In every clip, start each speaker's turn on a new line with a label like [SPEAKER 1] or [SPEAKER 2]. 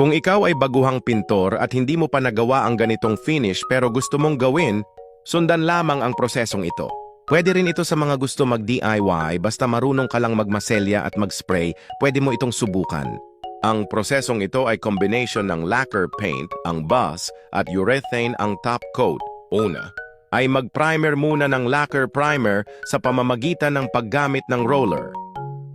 [SPEAKER 1] Kung ikaw ay baguhang pintor at hindi mo pa nagawa ang ganitong finish pero gusto mong gawin, sundan lamang ang prosesong ito. Pwede rin ito sa mga gusto mag-DIY basta marunong ka lang magmaselya at mag-spray, pwede mo itong subukan. Ang prosesong ito ay combination ng lacquer paint, ang bus, at urethane ang top coat. Una, ay mag-primer muna ng lacquer primer sa pamamagitan ng paggamit ng roller.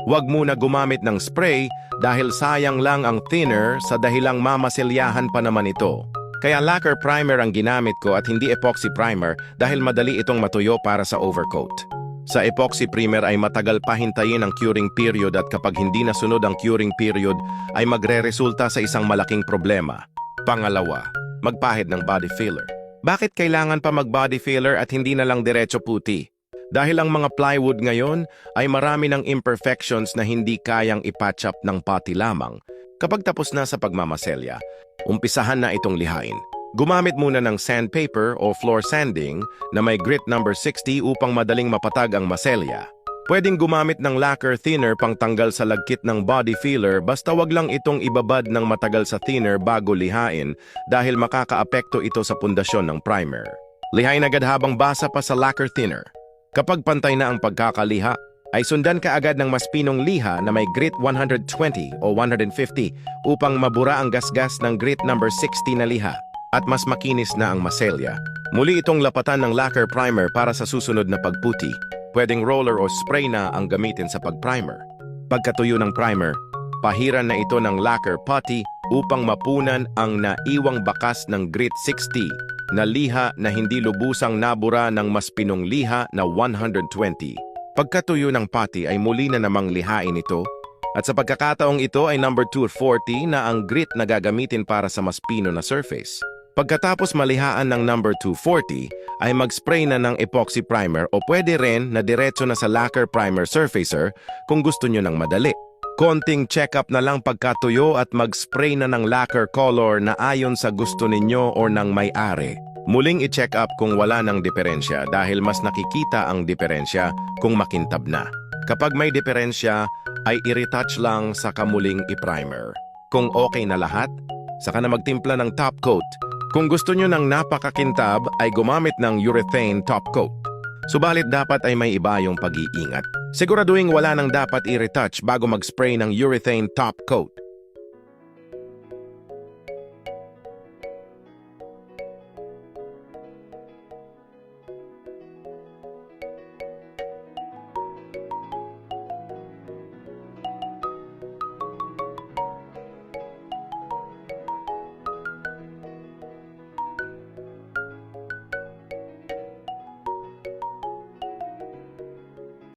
[SPEAKER 1] Huwag muna gumamit ng spray dahil sayang lang ang thinner sa dahilang mamaselyahan pa naman ito. Kaya lacquer primer ang ginamit ko at hindi epoxy primer dahil madali itong matuyo para sa overcoat. Sa epoxy primer ay matagal pa hintayin ang curing period at kapag hindi nasunod ang curing period ay magre-resulta sa isang malaking problema. Pangalawa, magpahid ng body filler. Bakit kailangan pa mag-body filler at hindi na lang diretso puti? Dahil ang mga plywood ngayon ay marami ng imperfections na hindi kayang ipatch up ng pati lamang. Kapag tapos na sa pagmamaselya, umpisahan na itong lihain. Gumamit muna ng sandpaper o floor sanding na may grit number 60 upang madaling mapatag ang maselya. Pwedeng gumamit ng lacquer thinner pang tanggal sa lagkit ng body filler basta wag lang itong ibabad ng matagal sa thinner bago lihain dahil makakaapekto ito sa pundasyon ng primer. Lihain agad habang basa pa sa lacquer thinner. Kapag pantay na ang pagkakaliha, ay sundan ka agad ng mas pinong liha na may grit 120 o 150 upang mabura ang gasgas ng grit number 60 na liha at mas makinis na ang maselya. Muli itong lapatan ng lacquer primer para sa susunod na pagputi. Pwedeng roller o spray na ang gamitin sa pagprimer. Pagkatuyo ng primer, pahiran na ito ng lacquer putty upang mapunan ang naiwang bakas ng grit 60 na liha na hindi lubusang nabura ng mas pinong liha na 120. Pagkatuyo ng pati ay muli na namang lihain ito at sa pagkakataong ito ay number 240 na ang grit na gagamitin para sa mas pino na surface. Pagkatapos malihaan ng number 240 ay mag-spray na ng epoxy primer o pwede rin na diretso na sa lacquer primer surfacer kung gusto nyo ng madali. Konting check-up na lang pagkatuyo at mag-spray na ng lacquer color na ayon sa gusto ninyo o ng may-ari. Muling i-check up kung wala ng diferensya dahil mas nakikita ang diferensya kung makintab na. Kapag may diferensya, ay i-retouch lang sa kamuling i-primer. Kung okay na lahat, saka na magtimpla ng top coat. Kung gusto nyo ng napakakintab, ay gumamit ng urethane top coat. Subalit dapat ay may iba yung pag-iingat. Siguraduhin wala nang dapat i-retouch bago mag-spray ng urethane top coat.